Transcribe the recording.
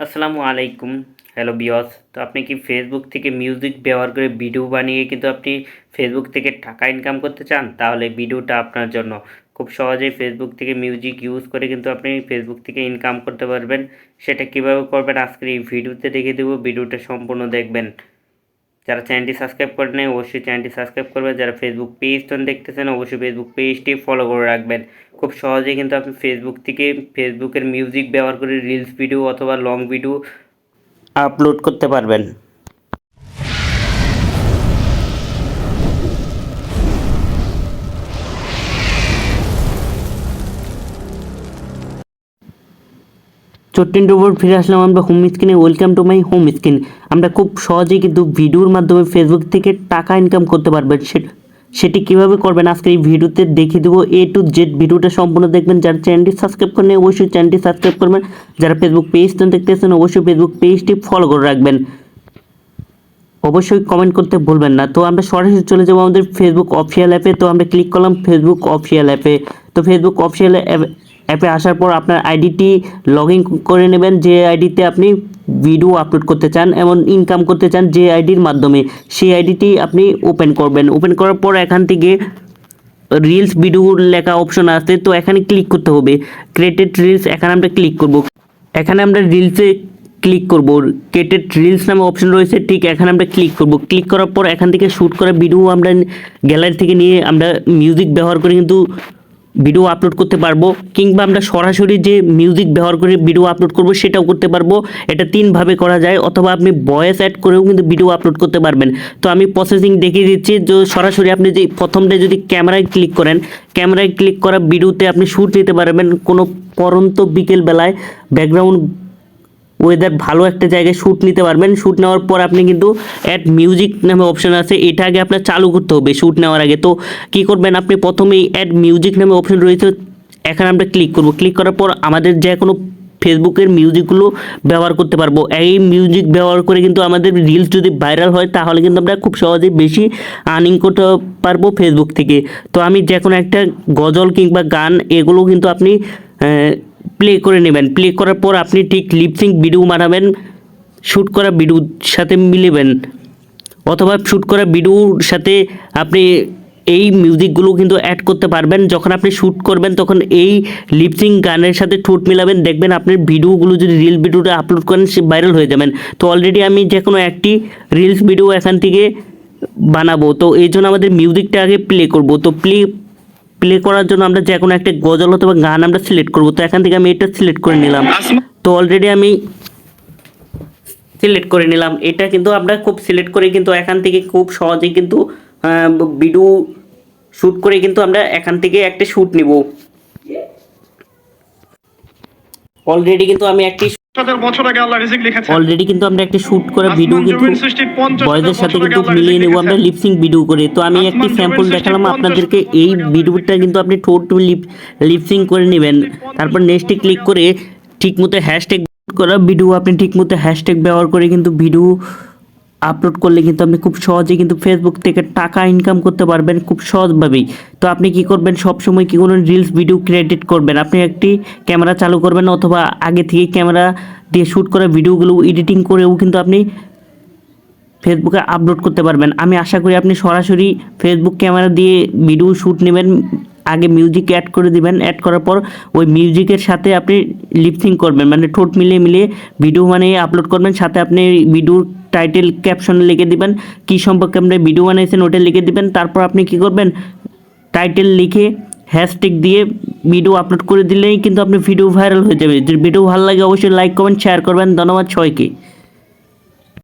আসসালামু আলাইকুম। হ্যালো বিয়স তো আপনি কি ফেসবুক থেকে মিউজিক ব্যবহার করে ভিডিও বানিয়ে কিন্তু আপনি ফেসবুক থেকে টাকা ইনকাম করতে চান? তাহলে ভিডিওটা আপনার জন্য। খুব সহজেই ফেসবুক থেকে মিউজিক ইউজ করে কিন্তু আপনি ফেসবুক থেকে ইনকাম করতে পারবেন। সেটা কীভাবে করবেন আজকের এই ভিডিওতে দেখে দেবো। ভিডিওটা সম্পূর্ণ দেখবেন। যারা চ্যানেলটি সাবস্ক্রাইব করে নেয় অবশ্যই চ্যানেলটি সাবস্ক্রাইব করবেন যারা ফেসবুক পেজটা দেখতেছেন, অবশ্যই ফেসবুক পেজটি ফলো করে রাখবেন। খুব সহজেই কিন্তু আপনি ফেসবুক থেকে ফেসবুকের মিউজিক ব্যবহার করে রিলস ভিডিও অথবা লং ভিডিও আপলোড করতে পারবেন। চট্টিন উপর ফিরে আসলাম আমরা হোম স্ক্রিনে welcome to my home screen আমরা খুব সহজেই কিন্তু ভিডিওর মাধ্যমে ফেসবুক থেকে টাকা ইনকাম করতে পারবেন। সে- সেটি কীভাবে করবেন আজকে এই ভিডিওতে দেখিয়ে দেবো। এ টু জেড ভিডিওটা সম্পূর্ণ দেখবেন। যারা চ্যানেলটি সাবস্ক্রাইব করেন অবশ্যই চ্যানেলটি সাবস্ক্রাইব করবেন। যারা ফেসবুক পেজটা দেখতেছেন, অবশ্যই ফেসবুক পেজটি ফলো করে রাখবেন। অবশ্যই কমেন্ট করতে ভুলবেন না। তো আমরা সরাসরি চলে যাব আমাদের ফেসবুক অফিসিয়াল অ্যাপে তো আমরা ক্লিক করলাম ফেসবুক অফিসিয়াল অ্যাপে তো ফেসবুক অফিসিয়াল অ্যাপে আসার পর আপনার আইডিটি লগ করে নেবেন, যে আইডিতে আপনি ভিডিও আপলোড করতে চান, এমন ইনকাম করতে চান যে আইডির মাধ্যমে, সেই আইডিটি আপনি ওপেন করবেন। ওপেন করার পর এখান থেকে রিলস ভিডিওর লেখা অপশন আছে তো এখানে ক্লিক করতে হবে। ক্রিয়েটেড রিলস এখানে আমরা ক্লিক করব। এখানে আমরা রিলসে ক্লিক করব। ক্রিয়েটেড রিলস নামে অপশন রয়েছে, ঠিক এখানে আমরা ক্লিক করব। ক্লিক করার পর এখান থেকে শ্যুট করা ভিডিও আমরা গ্যালারি থেকে নিয়ে আমরা মিউজিক ব্যবহার করে কিন্তু ভিডিও আপলোড করতে পারব, কিংবা আমরা সরাসরি যে মিউজিক ব্যবহার করে ভিডিও আপলোড করব, সেটাও করতে পারব। এটা তিনভাবে করা যায়, অথবা আপনি ভয়েস অ্যাড করেও কিন্তু ভিডিও আপলোড করতে পারবেন। তো আমি প্রসেসিং দেখিয়ে দিচ্ছি, যে সরাসরি আপনি যে প্রথমটা যদি ক্যামেরায় ক্লিক করেন ক্যামেরায় ক্লিক করা ভিডিওতে আপনি শ্যুট নিতে পারবেন কোনো পরন্ত বিকেলবেলায় ব্যাকগ্রাউন্ড ওয়েদার ভালো একটা জায়গায় শ্যুট নিতে পারবেন। শ্যুট নেওয়ার পর আপনি কিন্তু অ্যাড মিউজিক নামে অপশন আছে। এটা আগে আপনার চালু করতে হবে শ্যুট নেওয়ার আগে। তো কী করবেন? আপনি প্রথমেই অ্যাড মিউজিক নামে অপশন রয়েছে। এখানে আমরা ক্লিক করব। ক্লিক করার পর আমাদের যে কোনো ফেসবুকের মিউজিকগুলো ব্যবহার করতে পারব। এই মিউজিক ব্যবহার করে কিন্তু আমাদের রিলস যদি ভাইরাল হয়, তাহলে কিন্তু আমরা খুব সহজেই বেশি আর্নিং করতে পারব ফেসবুক থেকে। তো আমি যে কোনো একটা গজল কিংবা গান, এগুলো কিন্তু আপনি প্লে করে নেবেন। প্লে করার পর আপনি ঠিক লিপসিং ভিডিও বানাবেন শ্যুট করা ভিডিওর সাথে মিলেবেন। অথবা শ্যুট করা ভিডিওর সাথে আপনি এই মিউজিকগুলো কিন্তু অ্যাড করতে পারবেন। যখন আপনি শ্যুট করবেন, তখন এই লিপসিং গানের সাথে ঠোঁট মিলাবেন। দেখবেন আপনার ভিডিওগুলো যদি রিল ভিডিওটা আপলোড করেন, সে ভাইরাল হয়ে যাবেন। তো অলরেডি আমি যে কোনো একটি রিলস ভিডিও এখান থেকে বানাবো। তো এই জন্য আমাদের মিউজিকটা আগে প্লে করব। তো প্লে প্লে করার জন্য আমরা যে কোনো একটা গজল অথবা গান আমরা সিলেক্ট করব। তো এখান থেকে আমি এটা সিলেক্ট করে নিলাম। তো অলরেডি আমি সিলেক্ট করে নিলাম। এটা কিন্তু আমরা খুব সিলেক্ট করে কিন্তু এখান থেকে খুব সহজেই কিন্তু ভিডিও শ্যুট করে কিন্তু আমরা এখান থেকে একটা শ্যুট নিব। অলরেডি কিন্তু আমি একটি বছর আগে আল্লাহ রিজিক লিখেছেন। অলরেডি কিন্তু আমরা একটা করা ভিডিও কিন্তু বয়দের সাথে কিন্তু মিলিয়ে নেব আমরা লিপসিং ভিডিও করে। তো আমি একটি জমিন স্যাম্পল দেখালাম আপনাদেরকে এই ভিডিওটা কিন্তু আপনি ঠোঁট লিপ লিপসিং করে নেবেন। তারপর নেক্সটে ক্লিক করে ঠিকমতো হ্যাশট্যাগ করা ভিডিও আপনি ঠিকমতো হ্যাশট্যাগ ব্যবহার করে কিন্তু ভিডিও আপলোড করলে কিন্তু আপনি খুব সহজে কিন্তু ফেসবুক থেকে টাকা ইনকাম করতে পারবেন খুব সহজভাবেই। তো আপনি কি করবেন? সব সময় কি কোনো রিলস ভিডিও ক্রিয়েটেড করবেন। আপনি একটি ক্যামেরা চালু করবেন অথবা আগে থেকে ক্যামেরা দিয়ে শ্যুট করা ভিডিওগুলো এডিটিং করেও কিন্তু আপনি ফেসবুকে আপলোড করতে পারবেন। আমি আশা করি আপনি সরাসরি ফেসবুক ক্যামেরা দিয়ে ভিডিও শ্যুট নেবেন, আগে মিউজিক অ্যাড করে দিবেন। অ্যাড করার পর ওই মিউজিকের সাথে আপনি লিপসিং করবেন। মানে ঠোঁট মিলিয়ে মিলিয়ে ভিডিও বানিয়ে আপলোড করবেন, সাথে আপনি ভিডিওর টাইটেল ক্যাপশন লিখে দিবেন, কি সম্পর্কে আপনি ভিডিও বানিয়েছেন ওটা লিখে দিবেন, তারপর আপনি কি করবেন টাইটেল লিখে হ্যাশট্যাগ দিয়ে ভিডিও আপলোড করে দিলেই কিন্তু আপনি ভিডিও ভাইরাল হয়ে যাবে। যদি ভিডিও ভালো লাগে অবশ্যই লাইক করবেন শেয়ার করবেন, ধন্যবাদ সবাইকে।